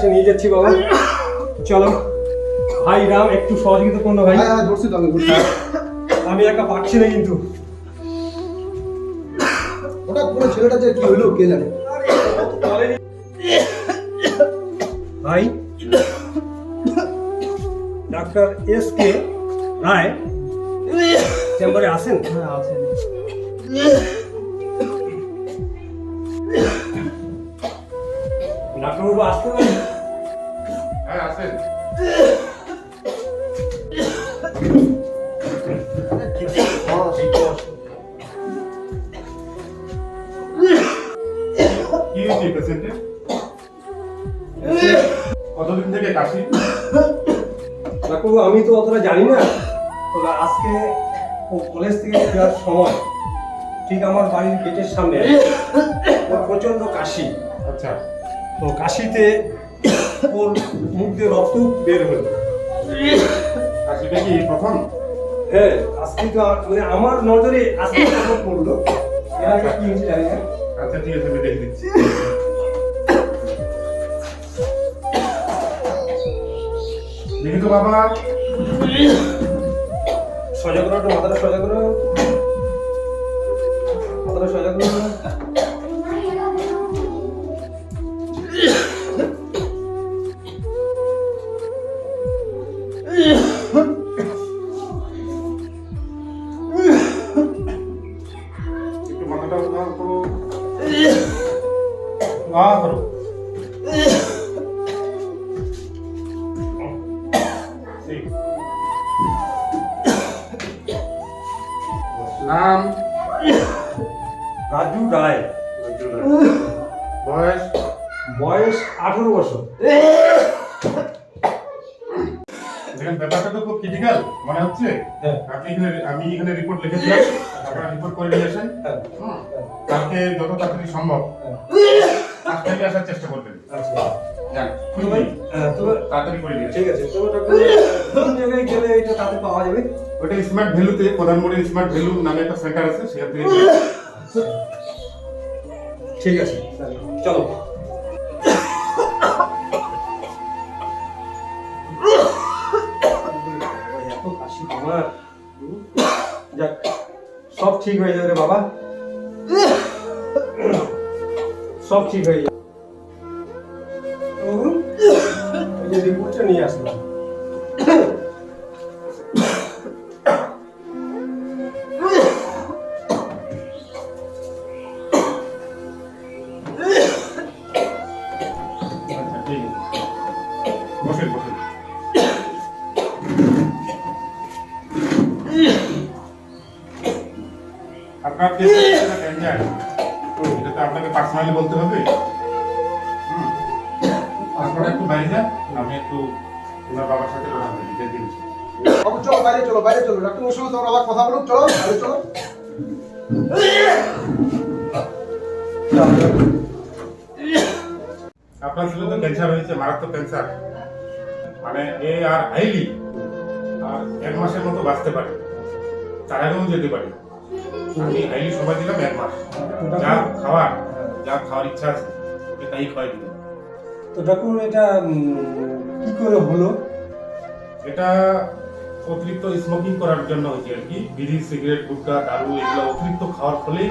কাছে নিয়ে যাচ্ছি বাবা। চলো। ভাই রাম একটু সহযোগিতা করো ভাই। হ্যাঁ হ্যাঁ ধরছি তো আমি আমি একা পারছি না কিন্তু। হঠাৎ করে ছেলেটা যে কি হইল কে জানে? ভাই ডাক্তার এস কে রায় চেম্বারে আসেন হ্যাঁ আছে ডাক্তারবাবু আসতে পারেন? কি হয়েছে পেশেন্টের কতদিন থেকে কাশি? ডাক্তারবাবু আমি তো অতটা জানি না। তবে আজকে ও কলেজ থেকে ফেরার সময় ঠিক আমার বাড়ির গেটের সামনে ওর প্রচণ্ড কাশি। আচ্ছা। তো কাশিতে ওর মুখ দিয়ে রক্ত বের হলো? কি প্রথম? হ্যাঁ আজকে তো মানে আমার নজরে আজকে প্রথম পড়ল। এর আগে কি হয়েছে জানি না। আচ্ছা ঠিক আছে আমি দেখে দিচ্ছি। দেখি তো বাবা। সোজা করো একটু মাথাটা সোজা করো মাথাটা সোজা করো নাম? রাজু রায়। বয়স? বয়স আঠারো বছর। দেখেন ব্যাপারটা তো খুব ক্রিটিক্যাল মনে হচ্ছে? হ্যাঁ। আপনি এখানে আমি এখানে রিপোর্ট লিখে দিলাম আপনারা রিপোর্ট করে নিয়ে আসেন। হ্যাঁ। কালকে যত তাড়াতাড়ি সম্ভব হাসপাতালে আসার চেষ্টা করবেন। আচ্ছা। ঠিক আছে জায়গায় গেলে এটা তাতে পাওয়া যাবে। ওটা স্মার্ট ভ্যালুতে প্রধানমন্ত্রী স্মার্ট ভ্যালু নামে একটা সেন্টার আছে সেখান থেকে ঠিক আছে চলো? যাক সব ঠিক হয়ে যাবে রে বাবা। সব ঠিক হয়ে যাবে। নিয়ে আসলাম। আপনার এটা তো আপনাকে পার্সোনালি বলতে হবে। আপনারা একটু বাইরে যান। আমি একটু ওনার বাবার সাথে কথা বলি বাবু চলো বাইরে চলো বাইরে চলো ডাক্তার সঙ্গে তোমার আবার কথা বলুক চলো বাইরে চলো। আপনার ছেলে তো ক্যান্সার হয়েছে মারাত্মক ক্যান্সার মানে এ আর হাইলি আর এক মাসের মতো বাঁচতে পারে। তার আগেও যেতে পারে। আমি হাইলি সময় দিলাম এক মাস। যা খাওয়ার যা খাওয়ার ইচ্ছা আছে তাই খাওয়াই দিলাম। তো ডাক্তার এটা কি করে হলো? এটা অতিরিক্ত স্মোকিং করার জন্য হয়েছে আর কি। বিড়ি সিগারেট গুটখা দারু এগুলো অতিরিক্ত খাওয়ার ফলেই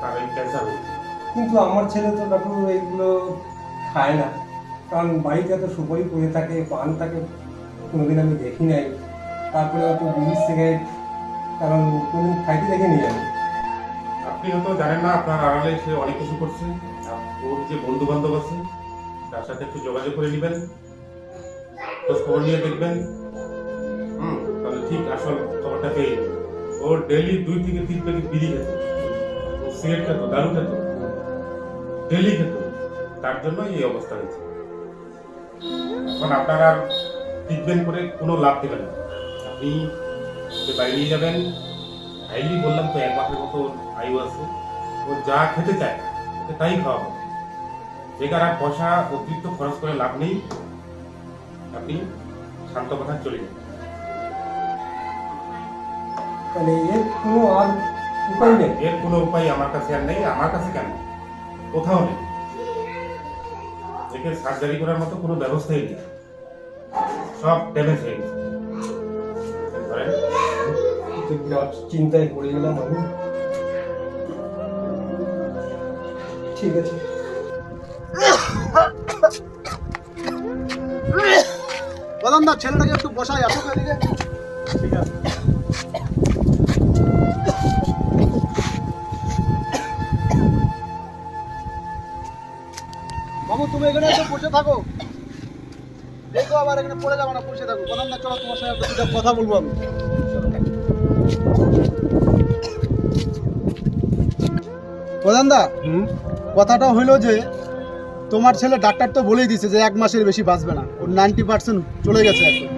তার এই ক্যান্সার হয়েছে। কিন্তু আমার ছেলে তো ডাক্তার এইগুলো খায় না। কারণ বাড়িতে এত সুপারি পড়ে থাকে পান থাকে কোনোদিন আমি দেখি নাই। তারপরে অত বিড়ি সিগারেট কারণ কোনোদিন খাইতে দেখিনি আমি। আপনি হয়তো জানেন না আপনার আড়ালে সে অনেক কিছু করছে। ওর যে বন্ধু বান্ধব আছে তার সাথে একটু যোগাযোগ করে নেবেন। খোঁজ খবর নিয়ে দেখবেন। হুম, তাহলে ঠিক আসল খবরটা পেয়ে যাবেন। ওর ডেলি দুই থেকে তিন প্যাকেট বিড়ি খেত। ও সিগারেট খেত, দারু খেত। ডেলি খেত। তার জন্য এই অবস্থা হয়েছে। এখন আপনারা ট্রিটমেন্ট করে কোনো লাভ দেবেন না। আপনি বাড়ি নিয়ে যাবেন হাইলি বললাম তো, এক মাসের মতো আয়ু আছে। ও যা খেতে চায় ওকে তাই খাওয়াবো। বেকার আর পয়সা অতিরিক্ত খরচ করে লাভ নেই। আপনি শান্ত কথা চলে যান। তাহলে এর কোনো আর উপায় নেই? এর কোনো উপায় আমার কাছে আর নেই। আমার কাছে কেন? কোথাও নেই। একে সার্জারি করার মতো কোনো ব্যবস্থাই নেই। সব ড্যামেজ হয়ে গেছে। ধরেন। বিরাট চিন্তায় পড়ে গেলাম আমি। ঠিক আছে। প্রধান দা ছেলেটাকে একটু বসাই আসো এদিকে। ঠিক আছে বাবু তুমি এখানে একটু বসে থাকো। দেখো আবার এখানে পড়ে যাবে না বসে থাকো। প্রধান দা চলো তোমার সাথে দুটো কথা বলব আমি। প্রধান দা হুম? কথাটা হইল যে তোমার ছেলে ডাক্তার তো বলেই দিছে যে এক মাসের বেশি বাঁচবে না। ওর নাইনটি পার্সেন্ট চলে গেছে এখন।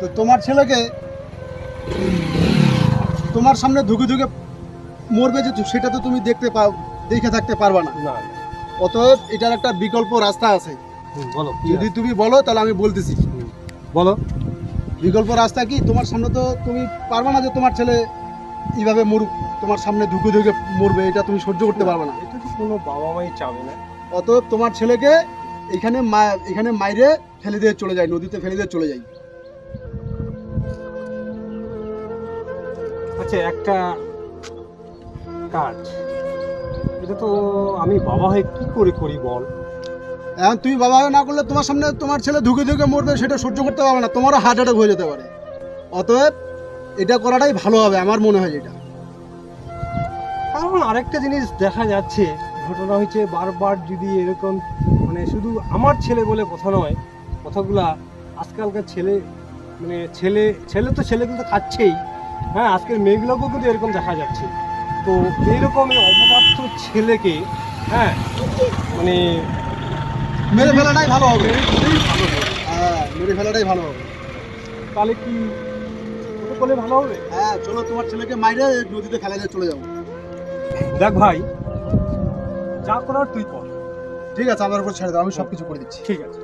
তো তোমার ছেলেকে তোমার সামনে ধুকে ধুকে মরবে যে সেটা তো তুমি দেখতে পাও দেখে থাকতে পারবা না। অতএব এটার একটা বিকল্প রাস্তা আছে। বলো যদি তুমি বলো তাহলে আমি বলতেছি। বলো। বিকল্প রাস্তা কি? তোমার সামনে তো তুমি পারবে না যে তোমার ছেলে এইভাবে মরুক তোমার সামনে ধুকে ধুকে মরবে এটা তুমি সহ্য করতে পারবে না। এটা তো কোনো বাবা মাই চাবে না? অতএব তোমার ছেলেকে এখানে এখানে মাইরে ফেলে দিয়ে চলে যায় নদীতে ফেলে দিয়ে চলে যায়। আচ্ছা একটা কাজ। এটা তো আমি বাবা হয়ে কি করে করি বল? এখন তুমি বাবা হয়ে না করলে তোমার সামনে তোমার ছেলে ধুকে ধুকে মরবে সেটা সহ্য করতে পারবে না তোমারও হার্ট অ্যাটাক হয়ে যেতে পারে। অতএব এটা করাটাই ভালো হবে আমার মনে হয় এটা কারণ আরেকটা জিনিস দেখা যাচ্ছে ঘটনা হয়েছে বারবার যদি এরকম মানে শুধু আমার ছেলে বলে কথা নয় কথাগুলা আজকালকার ছেলে মানে ছেলে ছেলে তো ছেলে কিন্তু খাচ্ছেই। হ্যাঁ আজকের মেয়েগুলোকেও কিন্তু এরকম দেখা যাচ্ছে। তো এইরকম এই অপদার্থ ছেলেকে হ্যাঁ মানে মেরে ফেলাটাই ভালো হবে। হ্যাঁ মেরে ফেলাটাই ভালো হবে। তাহলে কি করলে ভালো হবে? হ্যাঁ চলো তোমার ছেলেকে মাইরে নদীতে ফেলা দিয়ে চলে যাব। দেখ ভাই যা করার তুই কর। ঠিক আছে আমার উপর ছেড়ে দাও আমি সব কিছু করে দিচ্ছি। ঠিক আছে।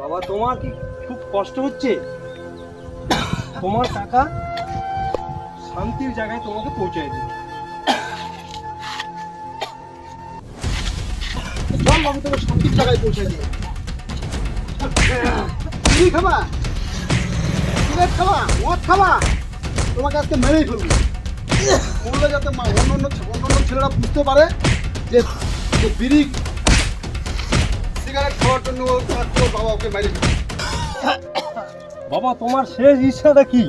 বাবা তোমার কি খুব কষ্ট হচ্ছে? তোমার টাকা শান্তির জায়গায় তোমাকে পৌঁছে দিই। বাবু শান্তির জায়গায় পৌঁছে দিয়ে তুমি খাবা? সিগারেট খাবা? মদ খাবা? তোমাকে আজকে মেরেই ফেলব। বললে যাতে অন্য অন্য অন্য অন্য ছেলেরা বুঝতে পারে যে যে বিড়ি সিগারেট খাওয়ার জন্য ওর বাবা ওকে মেরে বাবা তোমার শেষ ইচ্ছাটা কি?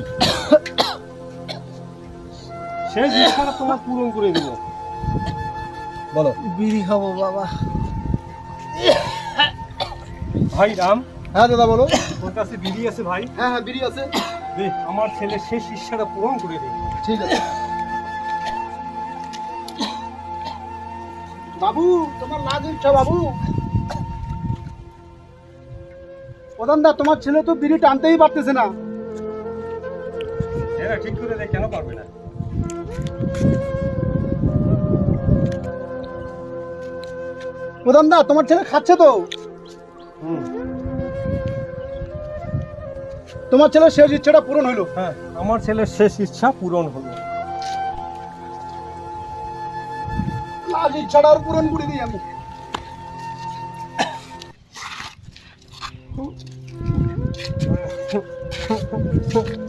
শেষ ইচ্ছাটা তোমার পূরণ করে দিব। বলো। বিড়ি খাব বাবা। ভাই রাম। হ্যাঁ দাদা বলো। তোর কাছে বিড়ি আছে ভাই? হ্যাঁ হ্যাঁ বিড়ি আছে। আমার ছেলে শেষ ইচ্ছাটা পূরণ করে দে। ঠিক আছে। বাবু তোমার লাজ ইচ্ছা বাবু। প্রধান দা তোমার ছেলে তো বিড়ি টানতেই পারতেছে না। এরা ঠিক করে দে কেন পারবে না? প্রধান দা তোমার ছেলে খাচ্ছে তো? তোমার ছেলের শেষ ইচ্ছাটা পূরণ হইল। হ্যাঁ আমার ছেলের শেষ ইচ্ছা পূরণ হলো। ইচ্ছাটা আর পূরণ করে দিই আমি।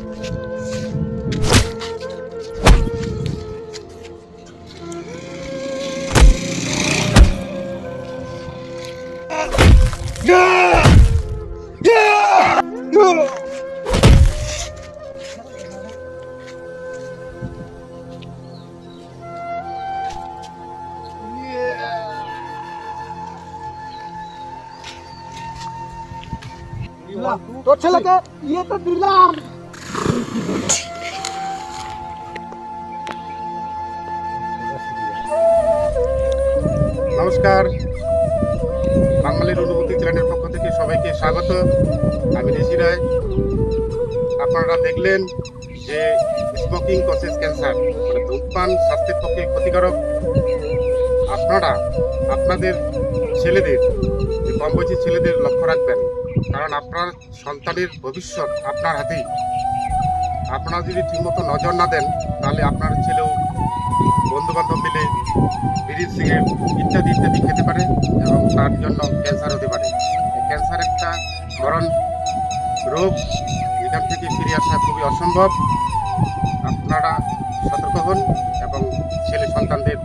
তোর ছেলেকে ইয়ে দিলাম। নমস্কার। বাঙালির অনুভূতি চ্যানেলের পক্ষ থেকে সবাইকে স্বাগত। আমি ঋষি রায়। আপনারা দেখলেন যে স্মোকিং কসেস ক্যান্সার মানে ধূমপান স্বাস্থ্যের পক্ষে ক্ষতিকারক। আপনারা, আপনাদের ছেলেদের কম বয়সী ছেলেদের লক্ষ্য রাখবেন কারণ আপনার সন্তানের ভবিষ্যৎ আপনার হাতেই। আপনারা যদি ঠিকমতো নজর না দেন, তাহলে আপনার ছেলেও বন্ধু বান্ধব মিলে বিড়ি সিগারেট ইত্যাদি ইত্যাদি খেতে পারে এবং তার জন্য ক্যান্সার হতে পারে। ক্যান্সার একটা মরণ রোগ, এখান থেকে ফিরে আসা খুবই অসম্ভব। আপনারা সতর্ক হন এবং ছেলে সন্তানদের